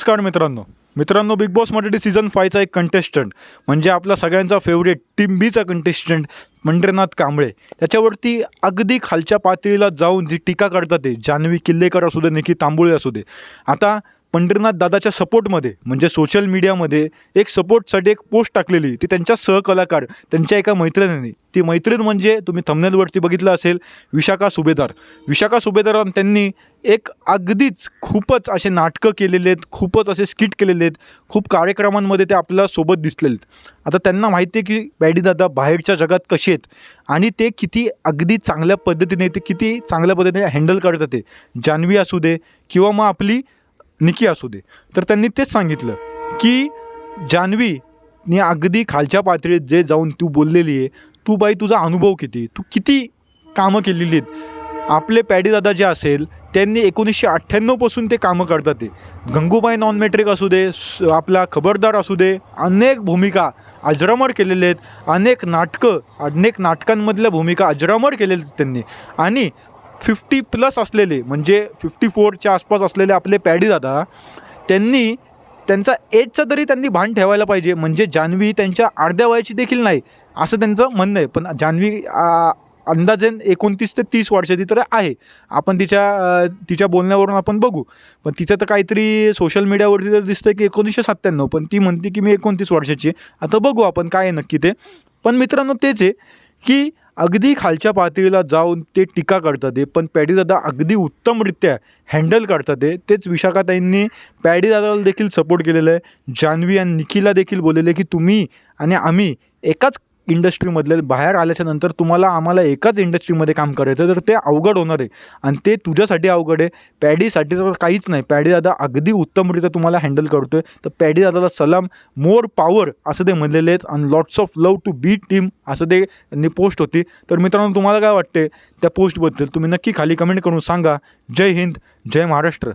नमस्कार मित्रांनो. मित्रांनो बिग बॉस मराठी सीझन फायचा एक कंटेस्टंट म्हणजे आपला सगळ्यांचा फेवरेट टीम बीचा कंटेस्टंट पंढरीनाथ कांबळे. त्याच्यावरती अगदी खालच्या पातळीला जाऊन जी टीका करतात ते जान्हवी किल्लेकर असू दे निकी तांबुळे असू दे. आता पंढरीनाथ दादाच्या सपोर्टमध्ये म्हणजे सोशल मीडियामध्ये एक सपोर्टसाठी एक पोस्ट टाकलेली. ती त्यांच्या सहकलाकार त्यांच्या एका मैत्रिणीने. ती मैत्रीण म्हणजे तुम्ही थमनेलवरती बघितलं असेल विशाखा सुभेदार. विशाखा सुभेदार त्यांनी एक अगदीच खूपच असे नाटकं केलेले आहेत खूपच असे स्किट केलेले आहेत खूप कार्यक्रमांमध्ये ते आपल्यासोबत दिसलेले आहेत. आता त्यांना माहिती आहे की बॅडी दादा बाहेरच्या जगात कसे आहेत आणि ते किती अगदी चांगल्या पद्धतीने ते किती चांगल्या पद्धतीने हँडल करतात ते. जान्हवी असू दे किंवा मग आपली निकी असू दे. तर त्यांनी तेच सांगितलं की जान्हवीने अगदी खालच्या पातळीत जे जाऊन तू बोललेली आहे तू बाई तुझा अनुभव किती? तू किती कामं केलेली आहेत? आपले पॅडीदादा जे असेल त्यांनी एकोणीसशे अठ्ठ्याण्णवपासून ते कामं करतात ते. गंगूबाई नॉन मॅट्रिक असू दे स- आपला खबरदार असू दे अनेक भूमिका अजरामर केलेले आहेत. अनेक नाटकं अनेक नाटकांमधल्या भूमिका अजरामर केलेल्या आहेत त्यांनी. आणि फिफ्टी प्लस असलेले म्हणजे फिफ्टी फोरच्या आसपास असलेले आपले पॅडी दादा त्यांनी त्यांचा एजचं तरी त्यांनी भान ठेवायला पाहिजे म्हणजे जान्हवी त्यांच्या अर्ध्या वयाची देखील नाही असं त्यांचं म्हणणं आहे. पण जान्हवी अंदाजे एकोणतीस ते तीस वर्षाची तर आहे. आपण तिच्या तिच्या बोलण्यावरून आपण बघू. पण तिचं तर काहीतरी सोशल मीडियावरती तर दिसतं की एकोणीसशे सत्त्याण्णव पण ती म्हणते की मी एकोणतीस वर्षाची आहे. आता बघू आपण काय आहे नक्की ते. पण मित्रांनो तेच आहे की अगदी खालच्या पातळीला जाऊन ते टीका करतात ते पण पॅडीदादा अगदी उत्तमरित्या हँडल करतात ते तेच विशाखाताईंनी पॅडीदादाला देखील सपोर्ट केलेलं आहे. जान्हवी आणि निखिला देखील बोललेले की तुम्ही आणि आम्ही एकाच इंडस्ट्रीमधले बाहेर आल्याच्यानंतर तुम्हाला आम्हाला एकाच इंडस्ट्रीमध्ये काम करायचं तर ते अवघड होणार आहे. आणि ते तुझ्यासाठी अवघड आहे. पॅडीसाठी तर काहीच नाही. पॅडी दादा अगदी उत्तमरित्या तुम्हाला हँडल करतो आहे तर पॅडी दादाला सलाम मोर पॉवर असं ते म्हणलेले आहेत. आणि lots of love to B team असं ते त्यांनी पोस्ट होती. तर मित्रांनो तुम्हाला काय वाटते त्या पोस्टबद्दल तुम्ही नक्की खाली कमेंट करून सांगा. जय हिंद जय महाराष्ट्र.